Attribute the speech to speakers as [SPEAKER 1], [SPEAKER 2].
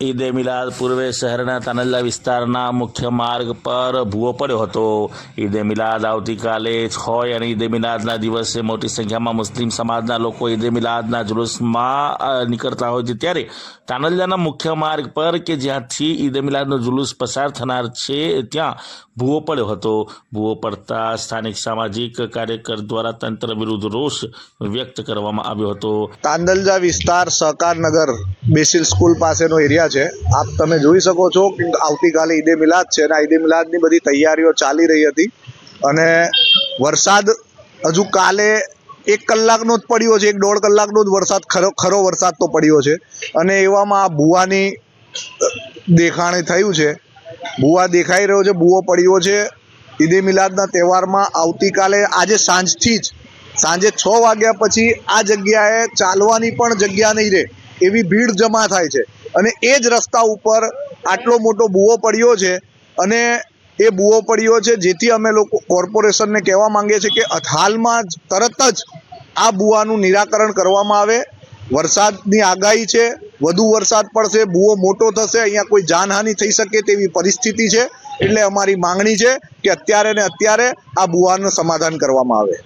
[SPEAKER 1] ઈદે મિલાદ પૂર્વે શહેરના તાનલ્લા વિસ્તારના મુખ્ય માર્ગ પર ભૂવો પડ્યો હતો. ઈદે મિલાદ આવતીકાલે હોય અને ઈદે મિલાદના દિવસે મોટી સંખ્યામાં મુસ્લિમ સમાજના લોકો ઈદે મિલાદના જુલુસમાં નીકળતા હોય છે. ત્યારે તાનલ્લાના મુખ્ય માર્ગ પર કે જ્યાંથી ઈદે મિલાદનો જુલુસ પસાર થનાર છે, ત્યાં ભૂવો પડ્યો હતો. ભૂવો પડતા સ્થાનિક સામાજિક કાર્યકર દ્વારા તંત્ર વિરુદ્ધ રોષ વ્યક્ત કરવામાં આવ્યો હતો.
[SPEAKER 2] તાંદલજા વિસ્તાર સહકારનગર બેસિલ સ્કૂલ પાસેનો એરિયા છે. આપ તમે જોઈ શકો છો કે આવતીકાલે ઈદે મિલાદ છે અને ઈદે મિલાદની બધી તૈયારીઓ ચાલી રહી હતી. અને વરસાદ હજુ કાલે એક કલાકનો જ પડ્યો છે, એક દોઢ કલાકનો જ વરસાદ, ખરો ખરો વરસાદ તો પડ્યો છે. અને એવામાં આ ભૂવાની દેખાણે થયું છે. ભૂવા દેખાઈ રહ્યો છે, ભૂવો પડ્યો છે. ઈદે મિલાદના તહેવારમાં આવતીકાલે આજે સાંજથી જ, સાંજે છ વાગ્યા પછી આ જગ્યાએ ચાલવાની પણ જગ્યા નહીં રહે, એવી ભીડ જમા થાય છે. અને એ જ રસ્તા ઉપર આટલો મોટો ભૂવો પડ્યો છે અને એ બુવો પડ્યો છે જેથી અમે લોકો કોર્પોરેશનને કહેવા માંગીએ છીએ કે હાલમાં જ તરત જ આ ભૂવાનું નિરાકરણ કરવામાં આવે. વરસાદની આગાહી છે, વધુ વરસાદ પડશે ભૂવો મોટો થશે, અહીંયા કોઈ જાનહાનિ થઈ શકે તેવી પરિસ્થિતિ છે. એટલે અમારી માંગણી છે કે અત્યારે ને અત્યારે આ ભૂવાનું સમાધાન કરવામાં આવે.